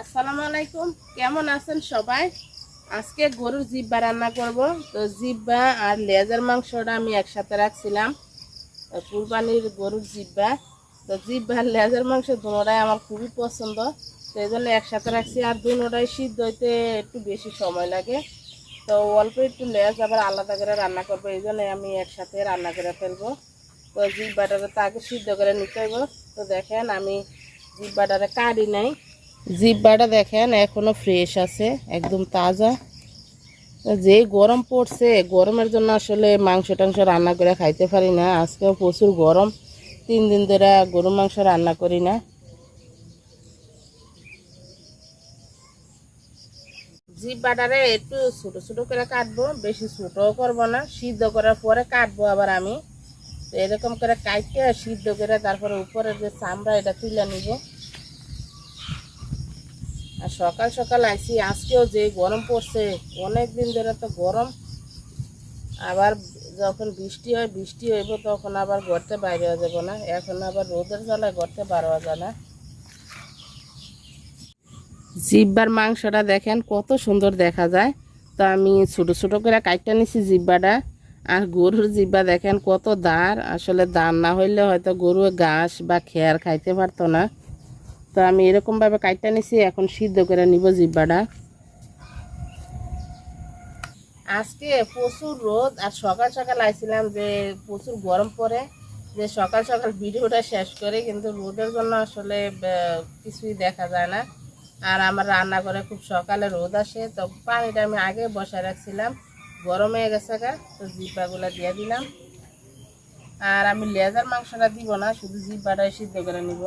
আসসালামু আলাইকুম। কেমন আছেন সবাই? আজকে গরুর জিব্বা রান্না করব। তো জিব্বা আর লেজার মাংসটা আমি একসাথে রাখছিলাম। কুরবানির গরুর জিব্বা। তো জিব্বা আর লেজার মাংস দুটোটাই আমার খুবই পছন্দ। তো এই জন্য একসাথে রাখছি। আর দুটোটাই সিদ্ধ হইতে একটু বেশি সময় লাগে। তো অল্প একটু লেজ আবার আলাদা করে রান্না করব। এই জন্য আমি একসাথে রান্না করে ফেলব। তো জিব্বাটাকে তাকে সিদ্ধ করে নিতে হইব। তো দেখেন আমি জিব্বাটারে কাটি নাই। জিব্বাটা দেখেন, এখনও ফ্রেশ আছে, একদম তাজা। যে গরম পড়ছে, গরমের জন্য আসলে মাংস টাংস রান্না করে খাইতে পারি না। আজকেও প্রচুর গরম, তিন দিন ধরে গরু মাংস রান্না করি না। জিব্বাটারে একটু ছোট ছোট করে কাটবো, বেশি ছোটও করব না, সিদ্ধ করার পরে কাটবো আবার আমি। এরকম করে কাটতে, সিদ্ধ করে তারপরে উপরের যে চামড়া, এটা তুলে নিব। আর সকাল সকাল আইসি, আজকেও যে গরম পড়ছে অনেক দিন ধরে তো গরম। আবার যখন বৃষ্টি হয়, বৃষ্টি হইব তখন আবার ঘরতে বাইরে যাব না। এখন আবার রোদের জ্বালায় ঘরতে বার যায় না। জিব্বার মাংসটা দেখেন কত সুন্দর দেখা যায়। তো আমি ছোট ছোট করে কাটটা নিছি জিব্বাটা। আর গরুর জিব্বা দেখেন কত দাঁড় আসলে দাঁড় না হইলে হয়তো গরু ঘাস বা খেয়ার খাইতে পারতো না। তো আমি এরকমভাবে কাটটা নিছি, এখন সিদ্ধ করে নিব জিব্বাটা। আজকে প্রচুর রোদ, আর সকাল সকাল আইছিলাম যে প্রচুর গরম পড়ে, যে সকাল সকাল ভিডিওটা শেষ করে, কিন্তু রোদের জন্য আসলে কিছুই দেখা যায় না। আর আমার রান্না করে খুব সকালে রোদ আসে, তো পানিটা আমি আগে বসায় রাখছিলাম, গরম হয়ে গেছে গা, তো জিব্বাগুলো দিয়ে দিলাম। আর আমি লেজার মাংসটা দিব না, শুধু জিব্বাটাই সিদ্ধ করে নিব।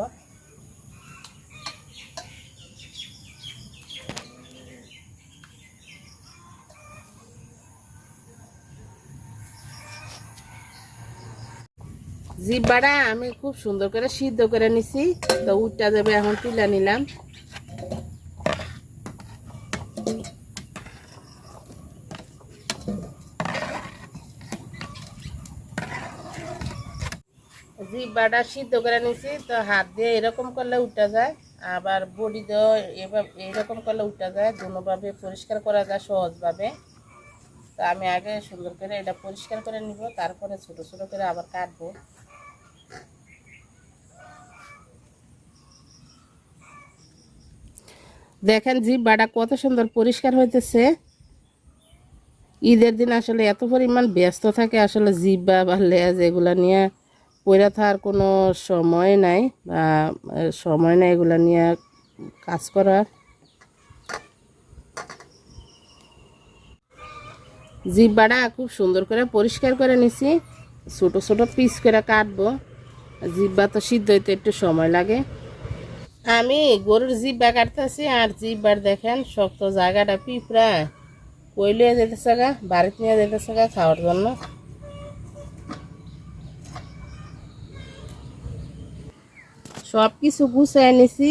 জিব্বাটা আমি খুব সুন্দর করে সিদ্ধ করে নিছি। তো উঠটা যাবে এখন তুলে নিলাম। জিব্বাটা সিদ্ধ করে নিছি, তো হাত দিয়ে এরকম করলে উঠা যায়, আবার বডি এভাবে এরকম করলে উঠা যায়। দুভাবে পরিষ্কার করা যায় সহজভাবে। তো আমি আগে সুন্দর করে এটা পরিষ্কার করে নিব, তারপরে ছোট ছোট করে আবার কাটবো। দেখেন জিব্বাটা কত সুন্দর পরিষ্কার হইতেছে। ঈদের দিন আসলে এত পরিমাণ ব্যস্ত থাকে, আসলে জিব্বা বা লেজ এগুলা নিয়ে পড়ে থাকার কোনো সময় নাই বা সময় নাই এগুলা নিয়ে কাজ করার। জিব্বাটা খুব সুন্দর করে পরিষ্কার করে নিছি। ছোট ছোট পিস করে কাটবো। জিব্বা তো সিদ্ধ হইতে একটু সময় লাগে। আমি গরুর জিব্বা কাটতেছি আর জিব্বার দেখেন শক্ত জায়গাটা পিঁপড়া। কই লিয়ে যেতেছে গা? বাড়িতে নিয়ে যেতেছে গা খাওয়ার জন্য। সব কিছু গুছাই নিছি,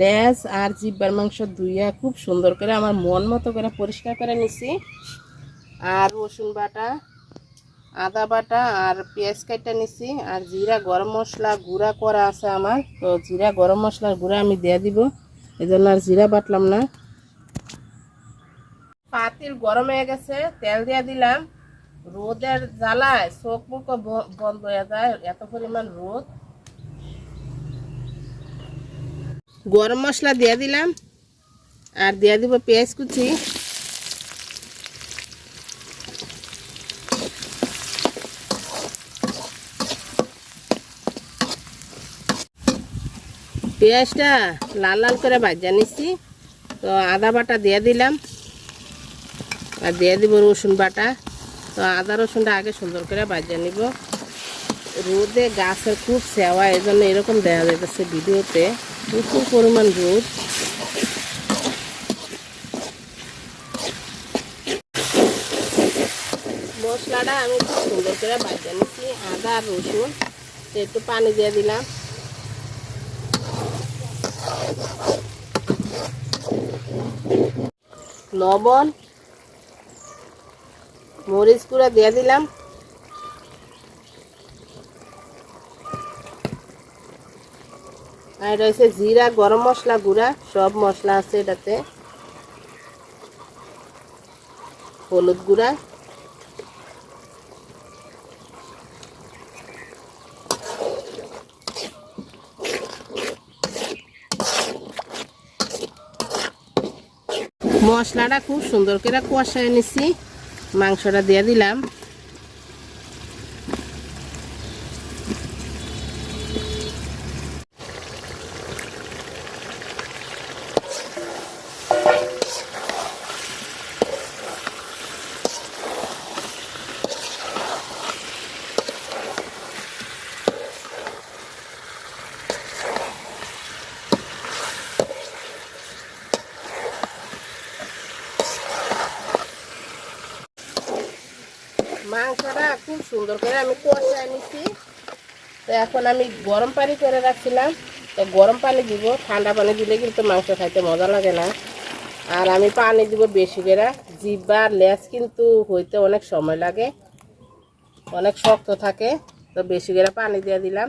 লেজ আর জিব্বার মাংস ধুইয়া খুব সুন্দর করে, আমার মন মতো করে পরিষ্কার করে নিছি। আর রসুন বাটা আদা বাটা আর পেঁয়াজ কাটা নিছি, আর জিরা গরম মশলা গুঁড়া করা আছে আমার। তো জিরা গরম মশলার গুঁড়া আমি দিয়ে দিব এই জন্য আর জিরা বাটলাম না। পাতিল গরম হয়ে গেছে, তেল দিয়ে দিলাম। রোদের জ্বালায় চোখ মুখ বন্ধ হয়ে যায়, এত পরিমাণ রোদ। গরম মশলা দিয়ে দিলাম, আর দিয়ে দিব পেঁয়াজ কুচি। পেঁয়াজটা লাল লাল করে ভাজা নিচ্ছি তো আদা বাটা দিয়ে দিলাম। আর দিয়ে দিব রসুন বাটা। তো আদা রসুনটা আগে সুন্দর করে ভাজা নিব। রোদে গাছের খুব সেওয়া এই জন্য এরকম দেখা যাইতেছে ভিডিওতে। প্রচুর পরিমাণ রোদ। মশলাটা আমি খুব সুন্দর করে ভাজা নিচ্ছি আদা আর রসুন একটু পানি দিয়ে দিলাম। লবণ, মরিচ গুঁড়া দিয়ে দিলাম। আর রয়েছে জিরা, গরম মশলা গুঁড়া, সব মশলা আছে এটাতে। হলুদ গুঁড়া। মশলাটা খুব সুন্দর করে কষায় নিছি। মাংসটা দিয়ে দিলাম মাংসটা খুব সুন্দর করে আমি কষায় নিছি তো এখন আমি গরম পানি করে রাখছিলাম। তো গরম পানি দিব, ঠান্ডা পানি দিলে কিন্তু মাংস খাইতে মজা লাগে না। আর আমি পানি দিব বেশি করে। জিব্বা আর লেজ কিন্তু হইতে অনেক সময় লাগে। অনেক শক্ত থাকে। তো বেশি করে পানি দিয়ে দিলাম।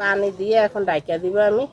পানি দিয়ে এখন ডাইকা দিব আমি।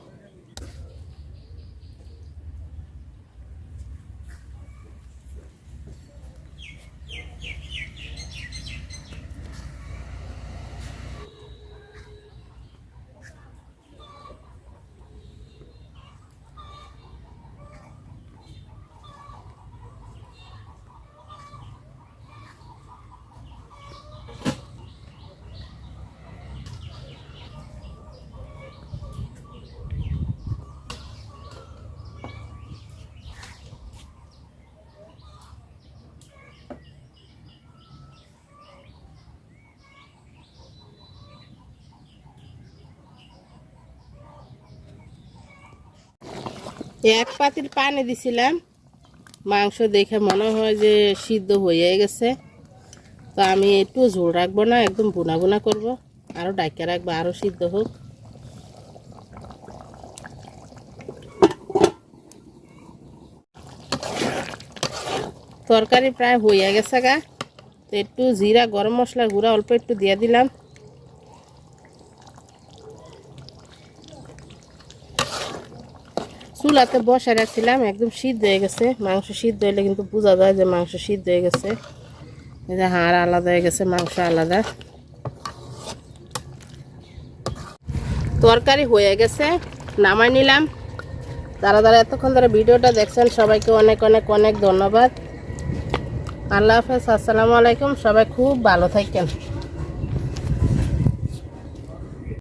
এক পাতিল পানি দিছিলাম। মাংস দেখে মনে হয় যে সিদ্ধ হয়ে গেছে। তো আমি একটু ঝোল রাখব না, একদম বুনা বুনা করব। আরও ডাকিয়ে রাখব আরও সিদ্ধ হোক। তরকারি প্রায় হয়ে গেছে গা। তো একটু জিরা, গরম মশলা গুঁড়া অল্প একটু দিয়ে দিলাম। চুলাতে বসে রাখছিলাম, একদম সিদ্ধ হয়ে গেছে। মাংস সিদ্ধ হইলে কিন্তু বোঝা যায় যে মাংস সিদ্ধ হয়ে গেছে। এই যে হাড় আলাদা হয়ে গেছে, মাংস আলাদা। তরকারি হয়ে গেছে, নামাই নিলাম। তারা তারা এতক্ষণ ধরে ভিডিওটা দেখছেন, সবাইকে অনেক অনেক অনেক ধন্যবাদ। আল্লাহ হাফেজ, আসসালামু আলাইকুম, সবাই খুব ভালো থাকেন।